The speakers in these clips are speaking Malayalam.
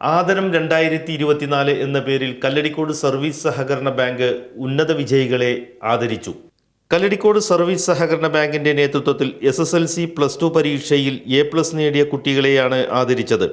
സാധനം രണ്ടായിരത്തി ഇരുപത്തിനാല് എന്ന പേരിൽ കല്ലടിക്കോട് സർവീസ് സഹകരണ ബാങ്ക് ഉന്നത വിജയികളെ ആദരിച്ചു. കല്ലടിക്കോട് സർവീസ് സഹകരണ ബാങ്കിന്റെ നേതൃത്വത്തിൽ S S L C plus two പരീക്ഷയിൽ എ പ്ലസ് നേടിയ കുട്ടികളെയാണ് ആദരിച്ചത്.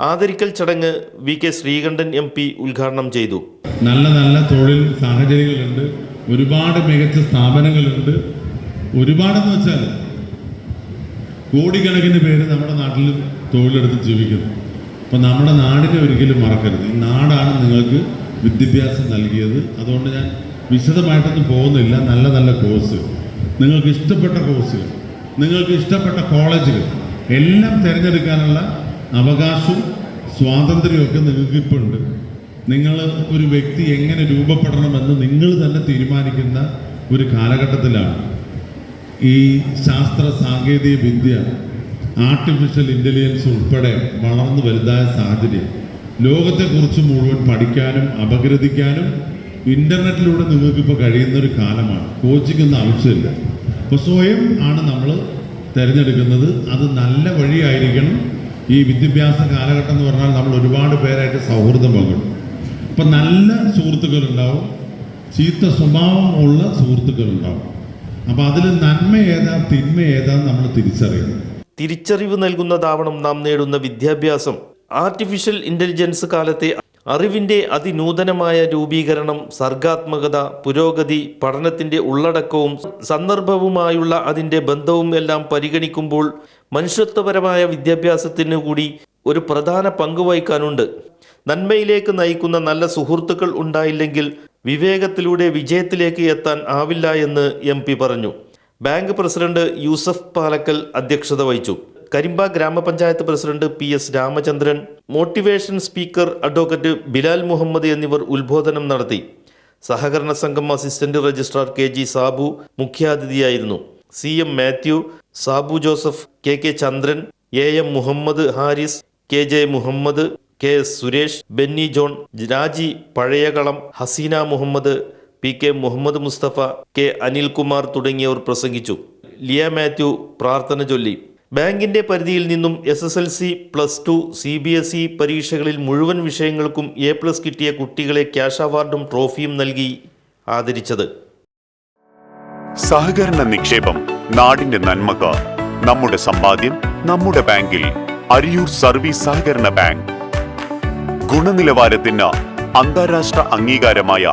ആദരിക്കൽ ചടങ്ങ് V K Sreekandan M P ഉദ്ഘാടനം ചെയ്തു. നല്ല നല്ല തൊഴിൽ സാഹചര്യങ്ങളുണ്ട്. ഒരുപാട് മികച്ച സ്ഥാപനങ്ങളുണ്ട്. ഒരുപാടെന്ന് വെച്ചാൽ കോടിക്കണക്കിന് പേര് നമ്മുടെ നാട്ടിൽ തൊഴിലെടുത്ത് ജീവിക്കുന്നു. അപ്പം നമ്മുടെ നാടിനെ ഒരിക്കലും മറക്കരുത്. ഈ നാടാണ് നിങ്ങൾക്ക് വിദ്യാഭ്യാസം നൽകിയത്. അതുകൊണ്ട് ഞാൻ വിശദമായിട്ടൊന്നും പോകുന്നില്ല. നല്ല നല്ല കോഴ്സ് നിങ്ങൾക്ക് ഇഷ്ടപ്പെട്ട കോഴ്സുകൾ നിങ്ങൾക്ക് ഇഷ്ടപ്പെട്ട കോളേജുകൾ എല്ലാം തിരഞ്ഞെടുക്കാനുള്ള അവകാശവും സ്വാതന്ത്ര്യമൊക്കെ ഉണ്ട്. നിങ്ങൾ ഒരു വ്യക്തി എങ്ങനെ രൂപപ്പെടണമെന്ന് നിങ്ങൾ തന്നെ തീരുമാനിക്കുന്ന ഒരു കാലഘട്ടത്തിലാണ്. ഈ ശാസ്ത്ര സാങ്കേതിക വിദ്യ ആർട്ടിഫിഷ്യൽ ഇന്റലിജൻസ് ഉൾപ്പെടെ വളർന്നു വലുതായ സാഹചര്യം. ലോകത്തെക്കുറിച്ച് മുഴുവൻ പഠിക്കാനും അപഗ്രഥിക്കാനും ഇന്റർനെറ്റിലൂടെ നിങ്ങൾക്കിപ്പോൾ കഴിയുന്ന ഒരു കാലമാണ്. കോച്ചിങ് ഒന്നും ആവശ്യമില്ല. അപ്പോൾ സ്വയം ആണ് നമ്മൾ തിരഞ്ഞെടുക്കുന്നത്. അത് നല്ല വഴിയായിരിക്കണം. ഈ വിദ്യാഭ്യാസ കാലഘട്ടം എന്ന് പറഞ്ഞാൽ നമ്മൾ ഒരുപാട് പേരായിട്ട് സൗഹൃദം പങ്കിടും. അപ്പം നല്ല സുഹൃത്തുക്കളുണ്ടാവും. ചീത്ത സ്വഭാവമുള്ള സുഹൃത്തുക്കളുണ്ടാവും. അപ്പം അതിൽ നന്മ ഏതാ തിന്മ ഏതാ നമ്മൾ തിരിച്ചറിയണം. തിരിച്ചറിവ് നൽകുന്നതാവണം നാം നേടുന്ന വിദ്യാഭ്യാസം. ആർട്ടിഫിഷ്യൽ ഇന്റലിജൻസ് കാലത്തെ അറിവിന്റെ അതിനൂതനമായ രൂപീകരണം സർഗാത്മകത പുരോഗതി പഠനത്തിന്റെ ഉള്ളടക്കവും സന്ദർഭവുമായുള്ള അതിന്റെ ബന്ധവും എല്ലാം പരിഗണിക്കുമ്പോൾ മനുഷ്യത്വപരമായ വിദ്യാഭ്യാസത്തിനു കൂടി ഒരു പ്രധാന പങ്ക് വഹിക്കാനുണ്ട്. നന്മയിലേക്ക് നയിക്കുന്ന നല്ല സുഹൃത്തുക്കൾ ഉണ്ടായില്ലെങ്കിൽ വിവേകത്തിലൂടെ വിജയത്തിലേക്ക് എത്താൻ ആവില്ല എന്ന് എം പറഞ്ഞു. ബാങ്ക് പ്രസിഡന്റ് യൂസഫ് പാലക്കൽ അധ്യക്ഷത വഹിച്ചു. കരിമ്പ ഗ്രാമപഞ്ചായത്ത് president P S Ramachandran motivation speaker advocate Bilal Muhammad എന്നിവർ ഉദ്ബോധനം നടത്തി. സഹകരണ സംഘം assistant registrar K G Sabu മുഖ്യാതിഥിയായിരുന്നു. C M Mathew Sabu Joseph K K Chandran A M Muhammad Haris K J Muhammad K S Suresh Benny John Raji Pazhayakalam Haseena Muhammad P K Muhammad Musthafa K Anilkumar തുടങ്ങിയവർ പ്രസംഗിച്ചു. ലിയ മാത്യു പ്രാർത്ഥന ചൊല്ലി. ബാങ്കിന്റെ പരിധിയിൽ നിന്നും S S L C plus two C B S E പരീക്ഷകളിൽ മുഴുവൻ വിഷയങ്ങൾക്കും എ പ്ലസ് കിട്ടിയ കുട്ടികളെ ക്യാഷ് അവാർഡും ട്രോഫിയും നൽകി ആദരിച്ചത്. സഹകരണ നിക്ഷേപം നാടിന്റെ നന്മക്ക് നമ്മുടെ സമ്പാദ്യം നമ്മുടെ ബാങ്കിൽ അരിയൂർ സർവീസ് സഹകരണ ബാങ്ക്. ഗുണനിലവാരത്തിന് അന്താരാഷ്ട്ര അംഗീകാരമായ